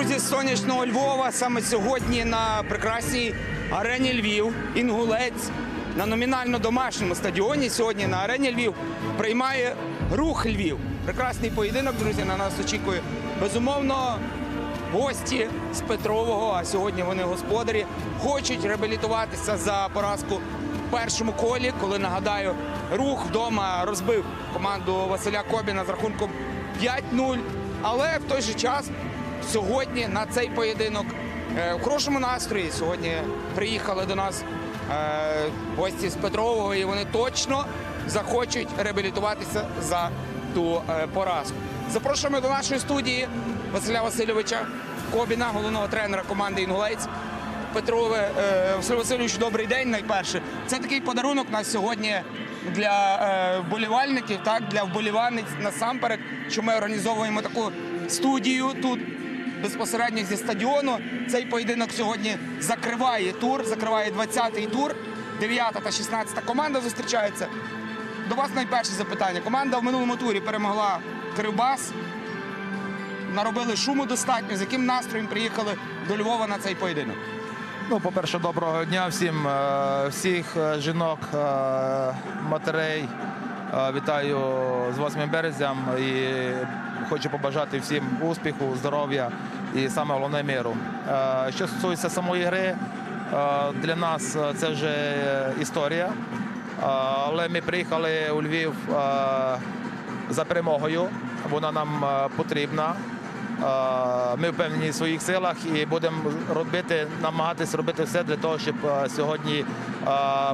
Друзі, з сонячного Львова. Саме сьогодні на прекрасній арені Львів, Інгулець на номінально домашньому стадіоні. Сьогодні на арені Львів приймає рух Львів. Прекрасний поєдинок, друзі, на нас очікує. Безумовно, гості з Петрового, а сьогодні вони господарі, хочуть реабілітуватися за поразку в першому колі, коли нагадаю, рух вдома розбив команду Василя Кобіна з рахунком 5-0. Але в той же час сьогодні на цей поєдинок е, в хорошому настрої. Сьогодні приїхали до нас е, гості з Петрового, і вони точно захочуть реабілітуватися за ту е, поразку. Запрошуємо до нашої студії Василя Васильовича Кобіна, головного тренера команди Інгулець. Петрове Василь Васильович, добрий день. Найперше, це такий подарунок на сьогодні для вболівальників, так для вболівальниць насамперед, що ми організовуємо таку студію тут безпосередньо зі стадіону. Цей поєдинок сьогодні закриває тур, закриває 20-й тур. 9 та 16 команда зустрічається. До вас найперше запитання. Команда в минулому турі перемогла Кривбас. Наробили шуму достатньо. З яким настроєм приїхали до Львова на цей поєдинок? Ну, по-перше, доброго дня всім, е, всіх е, жінок, е, матерей. Вітаю з 8 березням і хочу побажати всім успіху, здоров'я і саме головне миру. Е, Що стосується самої гри, е, для нас е, це вже історія. Але ми приїхали у Львів за перемогою. Вона нам потрібна. Ми впевнені в своїх силах і будемо робити, намагатись робити все для того, щоб сьогодні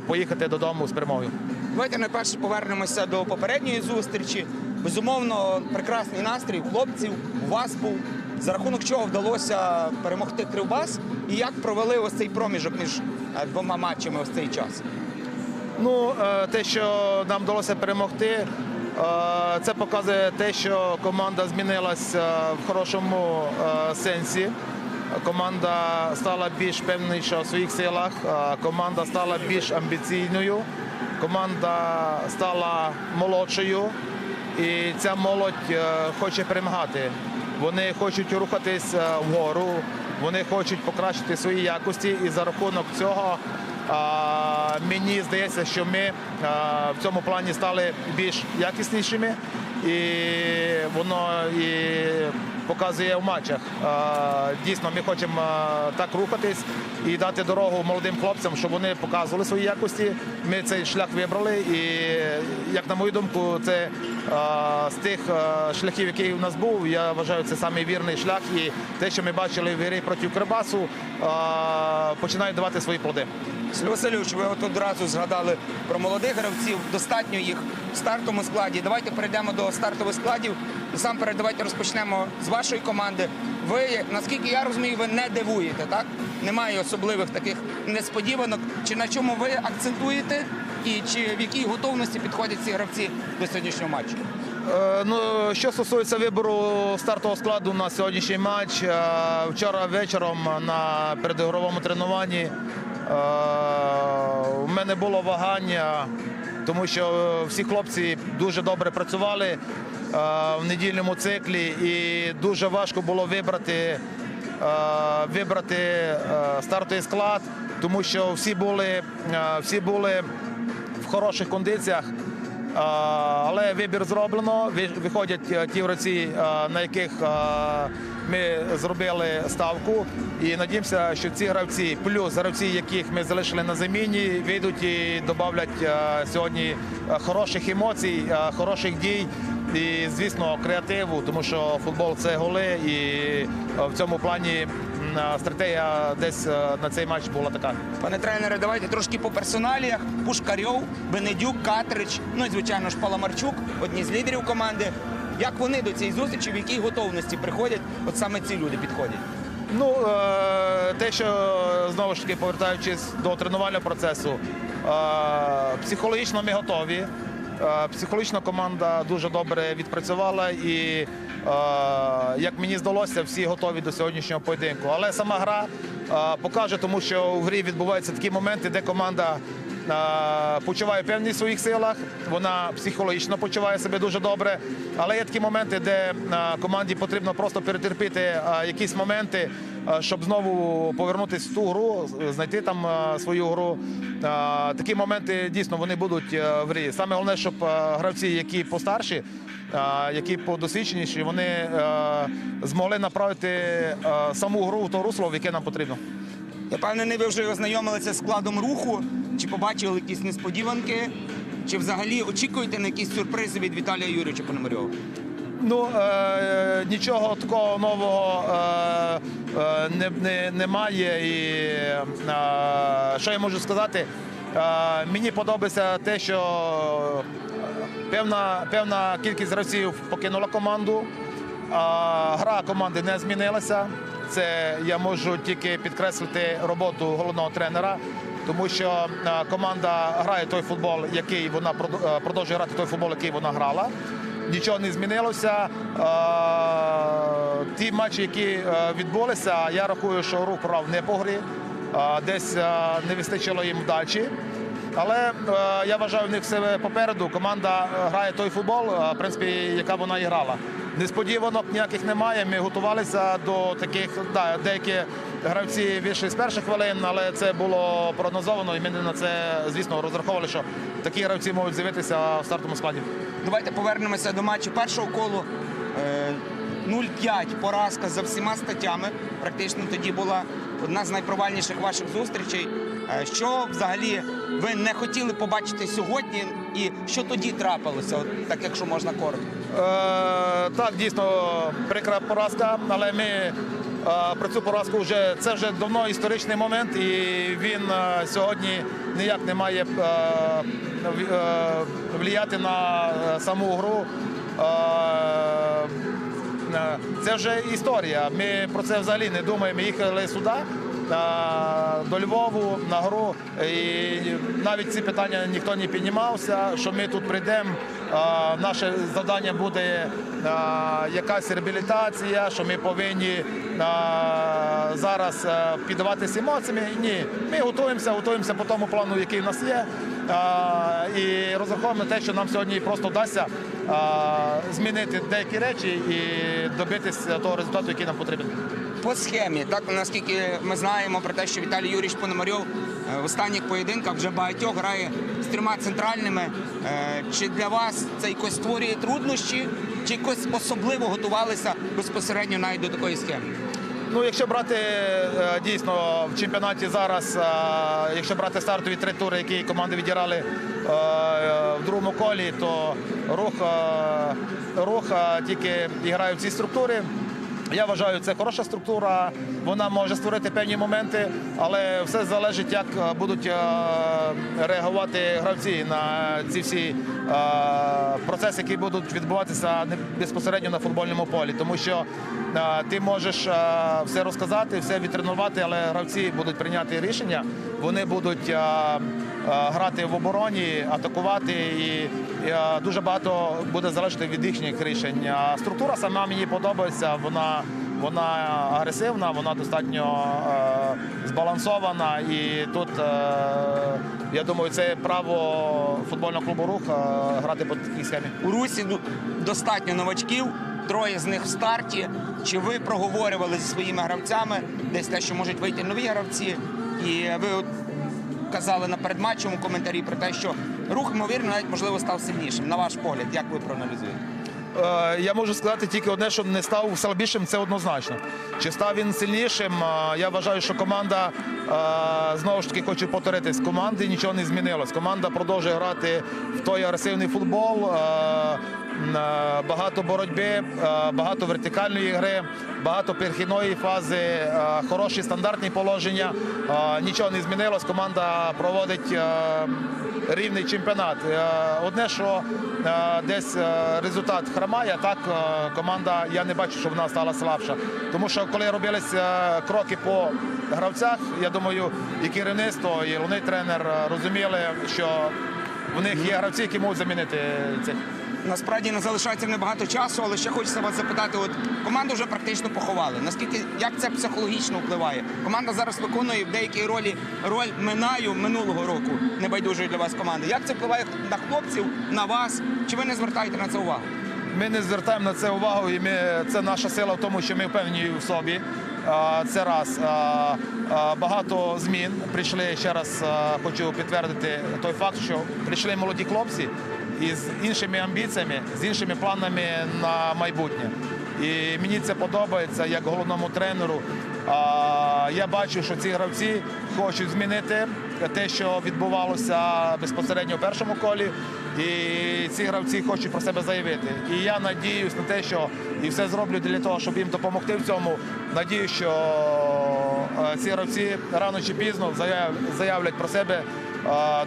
поїхати додому з перемогою. Давайте найперше повернемося до попередньої зустрічі. Безумовно, прекрасний настрій хлопців, у вас був. За рахунок чого вдалося перемогти Кривбас і як провели ось цей проміжок між е, двома матчами ось цей час? Ну, е, те, що нам вдалося перемогти, е, це показує те, що команда змінилася в хорошому сенсі. Команда стала більш певніша в своїх силах, команда стала більш амбіційною, команда стала молодшою, і ця молодь е, хоче перемагати. Вони хочуть рухатись е, вгору, вони хочуть покращити свої якості, і за рахунок цього мені здається, що ми в цьому плані стали більш якіснішими, і воно і показує в матчах. Дійсно, ми хочемо так рухатись і дати дорогу молодим хлопцям, щоб вони показували свої якості. Ми цей шлях вибрали, і як на мою думку, це з тих шляхів, який у нас був, я вважаю, це самий вірний шлях. І те, що ми бачили в грі проти Кирбасу, а, починає давати свої плоди. Васильович, ви от одразу згадали про молодих гравців. Достатньо їх в стартовому складі. Давайте перейдемо до стартових складів. Насамперед, давайте розпочнемо з вашої команди. Ви, наскільки я розумію, ви не дивуєте, так? Немає особливих таких несподіванок. Чи на чому ви акцентуєте? І чи в якій готовності підходять ці гравці до сьогоднішнього матчу? Е, Ну, що стосується вибору стартового складу на сьогоднішній матч, е, вчора вечором на передігровому тренуванні у мене було вагання, тому що всі хлопці дуже добре працювали е, в недільному циклі, і дуже важко було вибрати, е, вибрати е, стартовий склад, тому що всі були, е, всі були в хороших кондиціях. Але вибір зроблено. Ви- Виходять е, ті гравці, е, на яких е, ми зробили ставку. І надіємося, що ці гравці, плюс гравці, яких ми залишили на заміні, вийдуть і додавлять е, сьогодні е, хороших емоцій, е, хороших дій. І, звісно, креативу, тому що футбол це голи, і в цьому плані стратегія десь на цей матч була така. Пане тренере, давайте трошки по персоналіях. Пушкарьов, Бенедюк, Катрич, ну і звичайно ж Паламарчук, одні з лідерів команди. Як вони до цієї зустрічі, в якій готовності приходять? От саме ці люди підходять. Ну, е, те, що знову ж таки повертаючись до тренувального процесу, е, психологічно ми готові. Е, Психологічно команда дуже добре відпрацювала і, як мені здалося, всі готові до сьогоднішнього поєдинку. Але сама гра покаже, тому що в грі відбуваються такі моменти, де команда почуває певні в своїх силах, вона психологічно почуває себе дуже добре. Але є такі моменти, де команді потрібно просто перетерпіти якісь моменти, щоб знову повернутися в ту гру, знайти там свою гру. Такі моменти дійсно вони будуть е, в грі. Саме головне, щоб гравці, які постарші, які подосвідченіші, вони змогли направити саму гру в то русло, в яке нам потрібно. Я впевнений, ви вже ознайомилися з складом руху, чи побачили якісь несподіванки, чи взагалі очікуєте на якісь сюрпризи від Віталія Юрійовича Пономарьова? Ну е, нічого такого нового е, е, не, не, немає. І е, що я можу сказати? Е, мені подобається те, що певна, певна кількість гравців покинула команду. А гра команди не змінилася. Це я можу тільки підкреслити роботу головного тренера, тому що е, команда грає той футбол, який вона е, продовжує грати той футбол, який вона грала. Нічого не змінилося. Е, Ті матчі, які відбулися, я рахую, що рух програв не по грі. Десь не вистачило їм вдачі. Але я вважаю, в них все попереду. Команда грає той футбол, в принципі, яка вона і грала. Несподіванок ніяких немає. Ми готувалися до таких, да, деякі гравці вийшли з перших хвилин, але це було прогнозовано, і ми на це, звісно, розраховували, що такі гравці можуть з'явитися в стартовому складі. Давайте повернемося до матчу першого колу. Е, 0-5 поразка за всіма статтями. Практично тоді була одна з найпровальніших ваших зустрічей. Е, Що взагалі ви не хотіли побачити сьогодні, і що тоді трапилося, так якщо можна коротко? Е, так, дійсно, прикра поразка, але ми е, про цю поразку вже це вже давно історичний момент, і він сьогодні ніяк не має е, на саму гру. Це вже історія. Ми про це взагалі не думаємо. Ми їхали сюди. До Львову на гру, і навіть ці питання ніхто не піднімався. Що ми тут прийдемо, наше завдання буде якась реабілітація, що ми повинні зараз піддаватися емоціями. Ні, ми готуємося, готуємося по тому плану, який в нас є. І розраховуємо те, що нам сьогодні просто вдасться змінити деякі речі і добитися того результату, який нам потрібен. По схемі, так наскільки ми знаємо про те, що Віталій Юрійович Пономарьов е, в останніх поєдинках вже багатьох грає з трьома центральними. Е, Чи для вас це якось створює труднощі, чи якось особливо готувалися безпосередньо навіть до такої схеми? Ну, якщо брати е, дійсно в чемпіонаті зараз, якщо брати стартові три тури, які команди відіграли е, в другому колі, то рух, рух тільки грає в цій структурі. Я вважаю, це хороша структура. Вона може створити певні моменти, але все залежить, як е, будуть е, реагувати гравці на ці всі е, процеси, які будуть відбуватися безпосередньо на футбольному полі. Тому що ти можеш все розказати, все відтренувати, але гравці будуть прийняти рішення. Вони будуть грати в обороні, атакувати, і, е, дуже багато буде залежати від їхніх рішень. Структура сама мені подобається. Вона вона агресивна, вона достатньо е, збалансована. І тут е, я думаю, це право футбольного клубу рух е, грати по такій схемі. У Русі ну, достатньо новачків, троє з них в старті. Чи ви проговорювали зі своїми гравцями десь те, що можуть вийти нові гравці? І ви казали на передматчому коментарі про те, що рух, ймовірно, навіть можливо став сильнішим. На ваш погляд, як ви проаналізуєте? Е, Я можу сказати тільки одне, що не став слабішим, це однозначно. Чи став він сильнішим? е, Я вважаю, що команда е, знову ж таки хочу повторитись. Команди нічого не змінилось. Команда продовжує грати в той агресивний футбол. Багато боротьби, багато вертикальної гри, багато перехідної фази, хороші стандартні положення. Нічого не змінилось. Команда проводить рівний чемпіонат. Е, Одне, що е, десь е, результат хромає, так команда, я не бачу, що вона стала слабша. Тому що коли робилися кроки по гравцях, я думаю, і керівництво, і головний тренер розуміли, що в них є гравці, які можуть замінити цих. Насправді не залишається небагато часу, але ще хочеться вас запитати: от команду вже практично поховали. Наскільки як це психологічно впливає? Команда зараз виконує в деякій ролі роль минаю минулого року небайдужої для вас команди. Як це впливає на хлопців, на вас? Чи ви не звертаєте на це увагу? Ми не звертаємо на це увагу, і ми, це наша сила в тому, що ми впевнені в собі. Це раз. Багато змін прийшли ще раз. Хочу підтвердити той факт, що прийшли молоді хлопці із іншими амбіціями, з іншими планами на майбутнє. І мені це подобається як головному тренеру. Я бачу, що ці гравці хочуть змінити те, що відбувалося безпосередньо в першому колі. І ці гравці хочуть про себе заявити. І я надіюсь на те, що і все зроблю для того, щоб їм допомогти в цьому. Надію, що е, ці гравці рано чи пізно заявлять про себе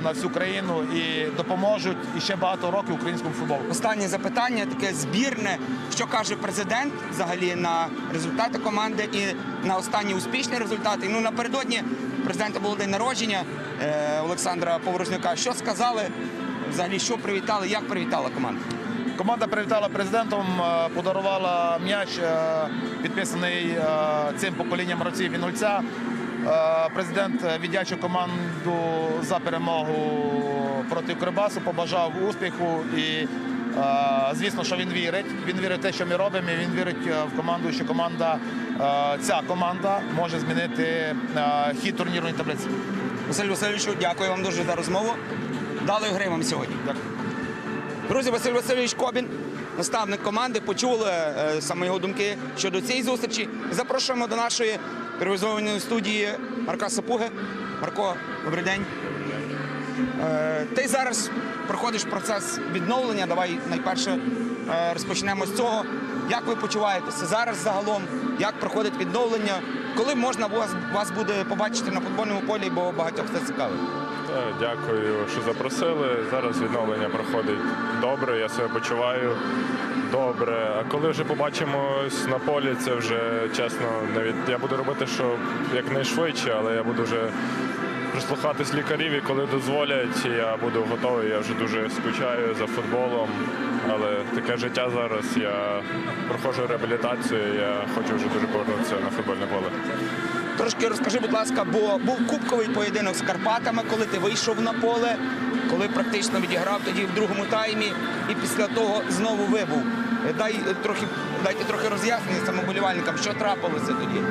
на всю країну і допоможуть і ще багато років українському футболу. Останнє запитання таке збірне. Що каже президент взагалі на результати команди і на останні успішні результати? Ну напередодні президента було день народження е, Олександра Поворожнюка. Що сказали? Взагалі, що привітали, як привітала команда? Команда привітала президентом, е, подарувала м'яч, е, підписаний цим поколінням гравців Вінульця. Е, Президент е, віддячив команду за перемогу проти Кривбасу, побажав успіху і е, звісно, що він вірить. Він вірить в те, що ми робимо. і Він вірить е, в команду, що команда, ця команда може змінити хід турнірної таблиці. Василь Васильовичу, дякую вам дуже за розмову. Дали гри вам сьогодні. Дякую. Друзі, Василь Васильович Кобін, наставник команди, почули е, саме його думки щодо цієї зустрічі. Запрошуємо до нашої телевізійної студії Марка Сапуги. Марко, добрий день. Е, ти зараз проходиш процес відновлення. Давай найперше е, розпочнемо з цього. Як ви почуваєтеся зараз загалом? Як проходить відновлення? Коли можна вас, вас буде побачити на футбольному полі, бо багатьох це цікавить? Та, Дякую, що запросили. Зараз відновлення проходить добре, я себе почуваю добре. А коли вже побачимось на полі, це вже чесно, навіть я буду робити, що якнайшвидше, але я буду вже прислухатись лікарів і коли дозволять, я буду готовий. Я вже дуже скучаю за футболом. Але таке життя зараз. Я проходжу реабілітацію. Я хочу вже дуже повернутися на футбольне поле. Трошки розкажи, будь ласка, бо був кубковий поєдинок з Карпатами, коли ти вийшов на поле, коли практично відіграв тоді в другому таймі, і після того знову вибув. Дай трохи дайте трохи роз'яснення самоболівальникам, що трапилося тоді.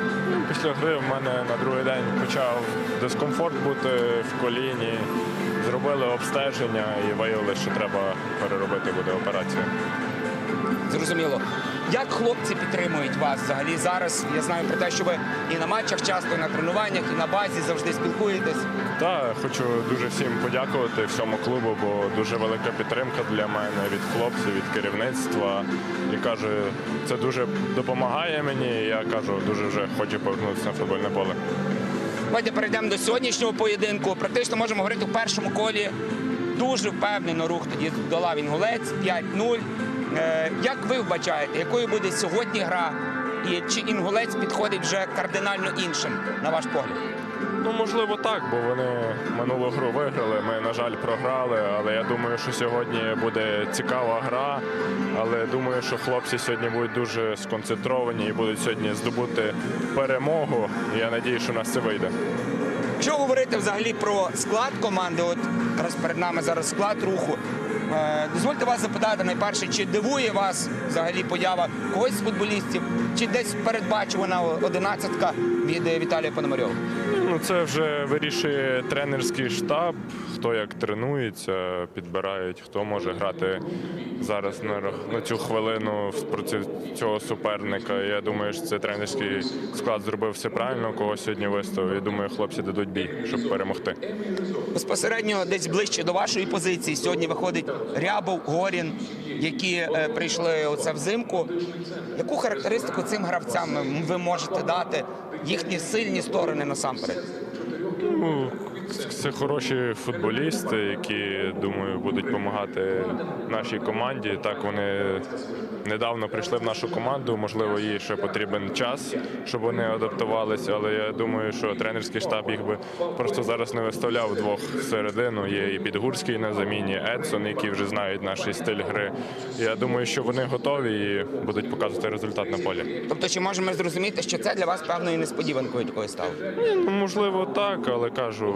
Після гри в мене на другий день почав дискомфорт бути в коліні. Зробили обстеження і виявили, що треба переробити буде операцію. Зрозуміло. Як хлопці підтримують вас взагалі зараз? Я знаю про те, що ви і на матчах часто, і на тренуваннях, і на базі завжди спілкуєтесь. Та хочу дуже всім подякувати всьому клубу, бо дуже велика підтримка для мене від хлопців, від керівництва. І кажу, це дуже допомагає мені. і Я кажу, дуже вже хочу повернутися на футбольне поле. Давайте перейдемо до сьогоднішнього поєдинку. Практично можемо говорити в першому колі. Дуже впевнено рух тоді долав інгулець 5-0. Е, як ви вбачаєте, якою буде сьогодні гра? І чи інгулець підходить вже кардинально іншим, на ваш погляд? Ну, можливо, так, бо вони минулу гру виграли. Ми, на жаль, програли. Але я думаю, що сьогодні буде цікава гра. Але думаю, що хлопці сьогодні будуть дуже сконцентровані і будуть сьогодні здобути перемогу. Я надію, що у нас це вийде. Якщо говорити взагалі про склад команди, от раз перед нами зараз склад руху. Е, дозвольте вас запитати найперше, чи дивує вас взагалі поява когось з футболістів, чи десь передбачувана одинадцятка від е, Віталія Пономарьова? Ну, це вже вирішує тренерський штаб, хто як тренується, підбирають, хто може грати зараз на, на цю хвилину проти цього суперника. Я думаю, що це тренерський склад зробив все правильно, кого сьогодні виставив. І думаю, хлопці дадуть бій, щоб перемогти. Безпосередньо десь ближче до вашої позиції сьогодні виходить Рябов, Горін, які е, прийшли оце взимку. Яку характеристику цим гравцям ви можете дати? Їхні сильні сторони насамперед? Ну, Це хороші футболісти, які думаю будуть допомагати нашій команді. Так вони недавно прийшли в нашу команду. Можливо, їй ще потрібен час, щоб вони адаптувалися. Але я думаю, що тренерський штаб їх би просто зараз не виставляв двох всередину. Є і Підгурський на заміні, Едсон, які вже знають наш стиль гри. Я думаю, що вони готові і будуть показувати результат на полі. Тобто, чи можемо зрозуміти, що це для вас певною несподіванкою такою стало? Ну, можливо, так, але кажу,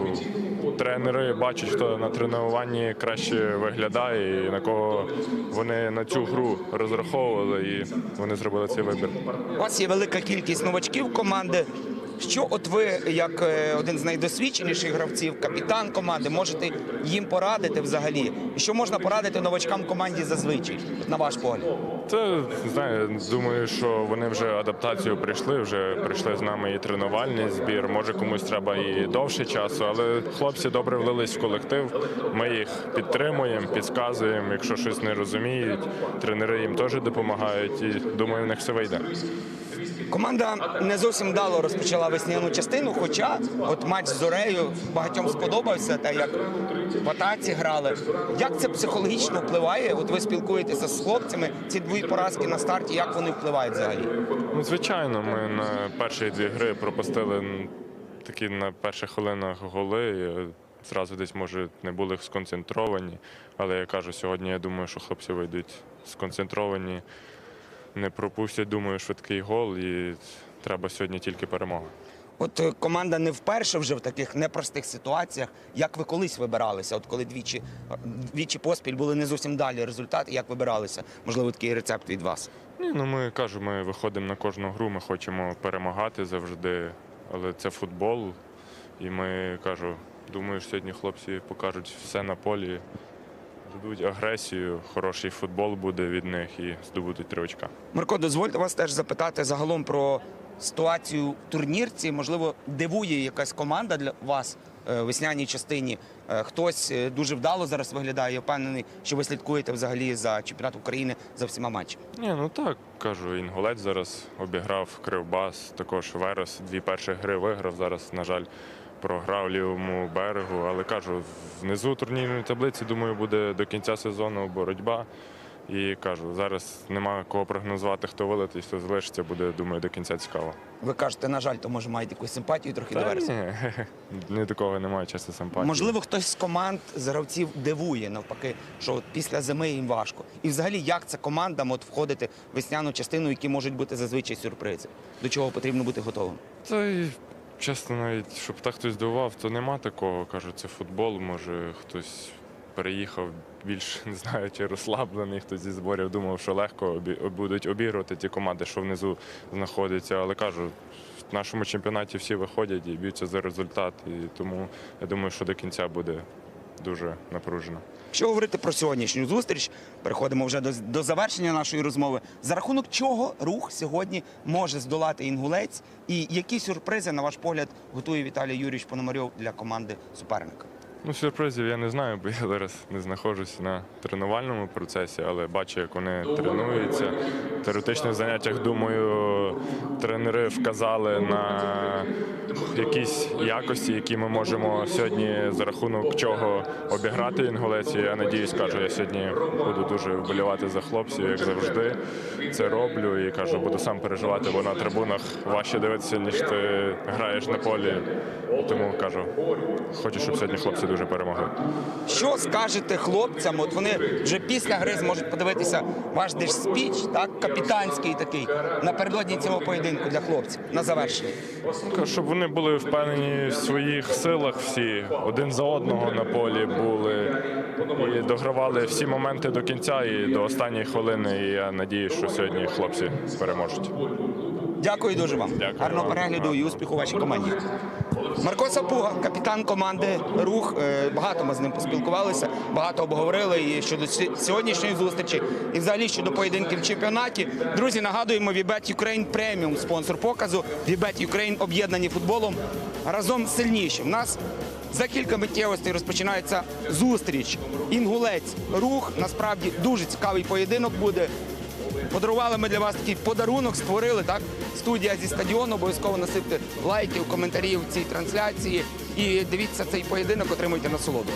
тренери бачать, хто на тренуванні краще виглядає, і на кого вони на цю гру розраховували, і вони зробили цей вибір. У вас є велика кількість новачків команди. Що от ви, як е, один з найдосвідченіших гравців, капітан команди, можете їм порадити взагалі? Що можна порадити новачкам команді зазвичай, на ваш погляд? Це знаю, думаю, що вони вже адаптацію прийшли, вже прийшли з нами і тренувальний збір. Може комусь треба і довше часу, але хлопці добре влились в колектив. Ми їх підтримуємо, підказуємо. Якщо щось не розуміють, тренери їм теж допомагають. І думаю, в них все вийде. Команда не зовсім вдало розпочала весняну частину, хоча от матч з Зорею багатьом сподобався, та як в атаці грали. Як це психологічно впливає? От ви спілкуєтеся з хлопцями, ці дві поразки на старті, як вони впливають взагалі? Ну, звичайно, ми на перші дві гри пропустили такі на перших хвилинах голи. Зразу десь, може, не були сконцентровані. Але я кажу, сьогодні я думаю, що хлопці вийдуть сконцентровані, не пропустять, думаю, швидкий гол. І треба сьогодні тільки перемога. От е, команда не вперше вже в таких непростих ситуаціях. Як ви колись вибиралися? От коли двічі, двічі поспіль були не зовсім далі результати, як вибиралися? Можливо, такий рецепт від вас. Ні, ну ми кажу, ми виходимо на кожну гру, ми хочемо перемагати завжди, але це футбол. І ми кажу, думаю, сьогодні хлопці покажуть все на полі, дадуть агресію, хороший футбол буде від них і здобудуть три очка. Марко, дозвольте вас теж запитати загалом про ситуацію в турнірці. Можливо, дивує якась команда для вас е, в весняній частині. Е, Хтось е, дуже вдало зараз виглядає. Я впевнений, що ви слідкуєте взагалі за чемпіонат України за всіма матчами. Ні, ну так, кажу, інгулець зараз обіграв Кривбас, також Верес дві перші гри виграв. Зараз, на жаль, програв лівому берегу. Але кажу, внизу турнірної таблиці, думаю, буде до кінця сезону боротьба. І кажу, зараз нема кого прогнозувати, хто вилетить, хто залишиться, буде, думаю, до кінця цікаво. Ви кажете, на жаль, то може маєте якусь симпатію трохи до версії. ні, ні до кого немає чесно симпатії. Можливо, хтось з команд з гравців дивує навпаки, що от після зими їм важко. І взагалі, як це командам от входити в весняну частину, які можуть бути зазвичай сюрпризи, до чого потрібно бути готовим. Та й чесно, навіть щоб так хтось здивував, то нема такого. Кажу, це футбол. Може хтось переїхав більш не знаю, чи розслаблений, хтось зі зборів думав, що легко будуть обігрувати ті команди, що внизу знаходяться. Але кажу, в нашому чемпіонаті всі виходять і б'ються за результат. І тому я думаю, що до кінця буде дуже напружено. Що говорити про сьогоднішню зустріч, переходимо вже до, до завершення нашої розмови. За рахунок чого рух сьогодні може здолати інгулець, і які сюрпризи, на ваш погляд, готує Віталій Юрійович Пономарьов для команди суперника? Ну, сюрпризів я не знаю, бо я зараз не знаходжусь на тренувальному процесі, але бачу, як вони тренуються. В теоретичних заняттях, думаю, тренери вказали на якісь якості, які ми можемо сьогодні за рахунок чого обіграти інгулець. І Я надіюсь, кажу, я сьогодні буду дуже вболівати за хлопців, як завжди. Це роблю і кажу, буду сам переживати, бо на трибунах важче дивитися, ніж ти граєш на полі. Тому кажу, хочу, щоб сьогодні хлопці дуже перемогли. Що скажете хлопцям? От вони вже після гри зможуть подивитися ваш деш спіч, так капітанський такий напередодні цього поєдинку для хлопців на завершення. Щоб вони були впевнені в своїх силах всі, один за одного на полі були і догравали всі моменти до кінця і до останньої хвилини. І я надію, що сьогодні хлопці переможуть. Дякую дуже вам. Дякую Гарного перегляду і успіху вашій команді. Марко Сапуга, капітан команди Рух. Е, Багато ми з ним поспілкувалися, багато обговорили і щодо сьогоднішньої зустрічі, і взагалі щодо поєдинків в чемпіонаті. Друзі, нагадуємо, Вібет Ukraine преміум спонсор показу. Вібет Ukraine об'єднані футболом разом сильніші. У нас за кілька миттєвостей розпочинається зустріч. Інгулець, рух. Насправді дуже цікавий поєдинок буде. Подарували ми для вас такий подарунок, створили так. Студія зі стадіону. Обов'язково насипте лайків, коментарів цій трансляції. і дивіться цей поєдинок, отримуйте насолоду.